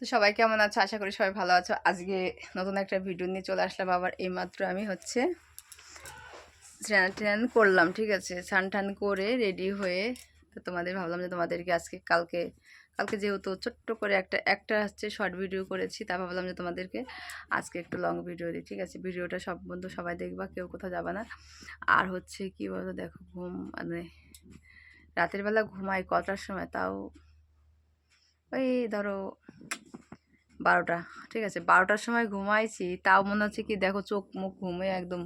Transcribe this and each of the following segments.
তো সবাই কেমন আছো? আশা করি সবাই ভালো আছো। আজকে নতুন একটা ভিডিও নিয়ে চলে আসলাম। আবার এইমাত্র আমি হচ্ছে স্নান টান করলাম, ঠিক আছে? স্নান টান করে রেডি হয়ে তো তোমাদের ভাবলাম যে তোমাদেরকে আজকে কালকে কালকে যেহেতু ছোট্ট করে একটা একটা হচ্ছে শর্ট ভিডিও করেছি, তা ভাবলাম যে তোমাদেরকে আজকে একটু লং ভিডিও দিই, ঠিক আছে? ভিডিওটা সব বন্ধু সবাই দেখবা, কেউ কোথাও যাবে না। আর হচ্ছে কি বলতো, দেখো ঘুম মানে রাতের বেলা ঘুমাই কটার সময়? তাও ওই ধরো বারোটা। ঠিক আছে, বারোটার সময় ঘুমাইছি, তাও মনে হচ্ছে কি দেখো চোখ মুখ ঘুমে একদম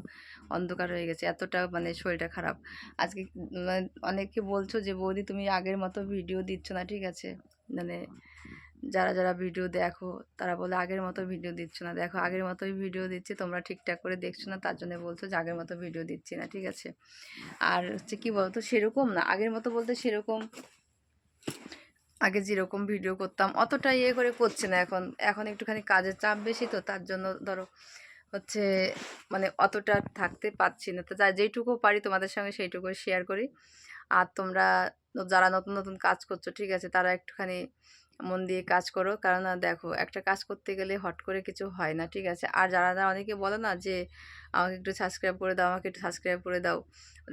অন্ধকার হয়ে গেছে, এতটা মানে শরীরটা খারাপ। আজকে মানে অনেকে বলছো যে, বৌদি তুমি আগের মতো ভিডিও দিচ্ছ না। ঠিক আছে মানে যারা যারা ভিডিও দেখো, তারা বলে আগের মতো ভিডিও দিচ্ছ না। দেখো আগের মতোই ভিডিও দিচ্ছি, তোমরা ঠিকঠাক করে দেখছ না, তার জন্য বলছো যে, আগের মতো ভিডিও দিচ্ছি না। ঠিক আছে, আর হচ্ছে কী বলতো, সেরকম না, আগের মতো বলতে সেরকম আগে যেরকম ভিডিও করতাম, অতটা ইয়ে করে করছে না এখন। এখন একটুখানি কাজের চাপ বেশি তো, তার জন্য ধরো হচ্ছে মানে অতটা থাকতে পারছি না। তো যা যেইটুকু পারি তোমাদের সঙ্গে সেইটুকু শেয়ার করি। আর তোমরা যারা নতুন নতুন কাজ করছ, ঠিক আছে, তারা একটুখানি মন দিয়ে কাজ করো। কারণ দেখো, একটা কাজ করতে গেলে হট করে কিছু হয় না, ঠিক আছে? আর যারা যারা অনেকে বলো না যে, আমাকে একটু সাবস্ক্রাইব করে দাও, আমাকে একটু সাবস্ক্রাইব করে দাও।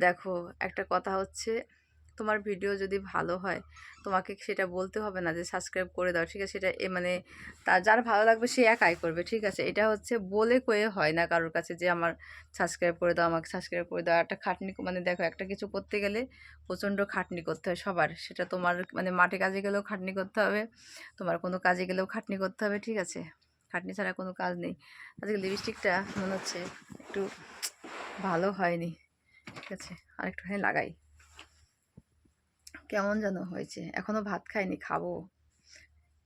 দেখো, একটা কথা হচ্ছে তোমার ভিডিও যদি ভালো হয়, তোমাকে সেটা বলতে হবে না যে সাবস্ক্রাইব করে দাও, ঠিক আছে? সেটা এ মানে তার যার ভালো লাগবে সে একাই করবে, ঠিক আছে? এটা হচ্ছে বলে কয়ে হয় না কারোর কাছে যে আমার সাবস্ক্রাইব করে দাও, আমাকে সাবস্ক্রাইব করে দাও। একটা খাটনি মানে দেখো, একটা কিছু করতে গেলে প্রচণ্ড খাটনি করতে হয় সবার। সেটা তোমার মানে মাঠে কাজে গেলেও খাটনি করতে হবে, তোমার কোনো কাজে গেলেও খাটনি করতে হবে, ঠিক আছে? খাটনি ছাড়া কোনো কাজ নেই। আজকে লিপস্টিকটা মনে হচ্ছে একটু ভালো হয়নি, ঠিক আছে? আর একটুখানি লাগাই। কেমন যেন হয়েছে। এখনও ভাত খাইনি, খাব।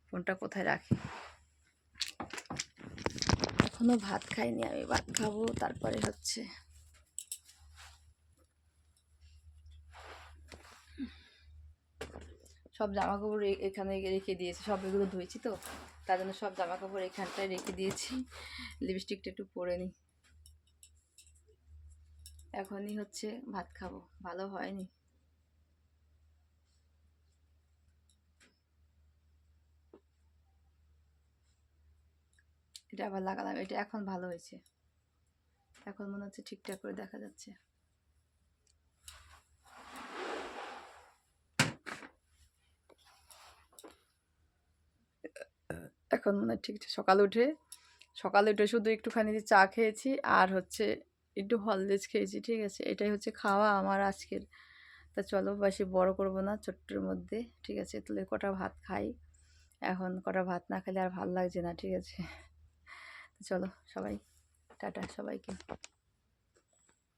ফোনটা কোথায় রাখি? এখনও ভাত খাইনি, আমি ভাত খাব, তারপরে হচ্ছে। সব জামা কাপড় এখানে রেখে দিয়েছি, সব এগুলো ধুয়েছি তো, তার জন্য সব জামা কাপড় এখানটায় রেখে দিয়েছি। লিপস্টিকটা একটু পরে নিই এখনই হচ্ছে ভাত খাব, ভালো হয়নি। এটা আবার লাগালাম, এটা এখন ভালো হয়েছে। এখন মনে হচ্ছে ঠিকঠাক করে দেখা যাচ্ছে। এখন মনে হয় ঠিক সকালে উঠে সকালে উঠে শুধু একটুখানি চা খেয়েছি আর হচ্ছে একটু হলদেজ খেয়েছি, ঠিক আছে? এটাই হচ্ছে খাওয়া আমার আজকের। তা চলো বেশি বড় করব না, ছোট্টর মধ্যে, ঠিক আছে? তাহলে কটা ভাত খাই। এখন কটা ভাত না খেলে আর ভালো লাগছে না, ঠিক আছে? চলো সবাই টাটা সবাইকে।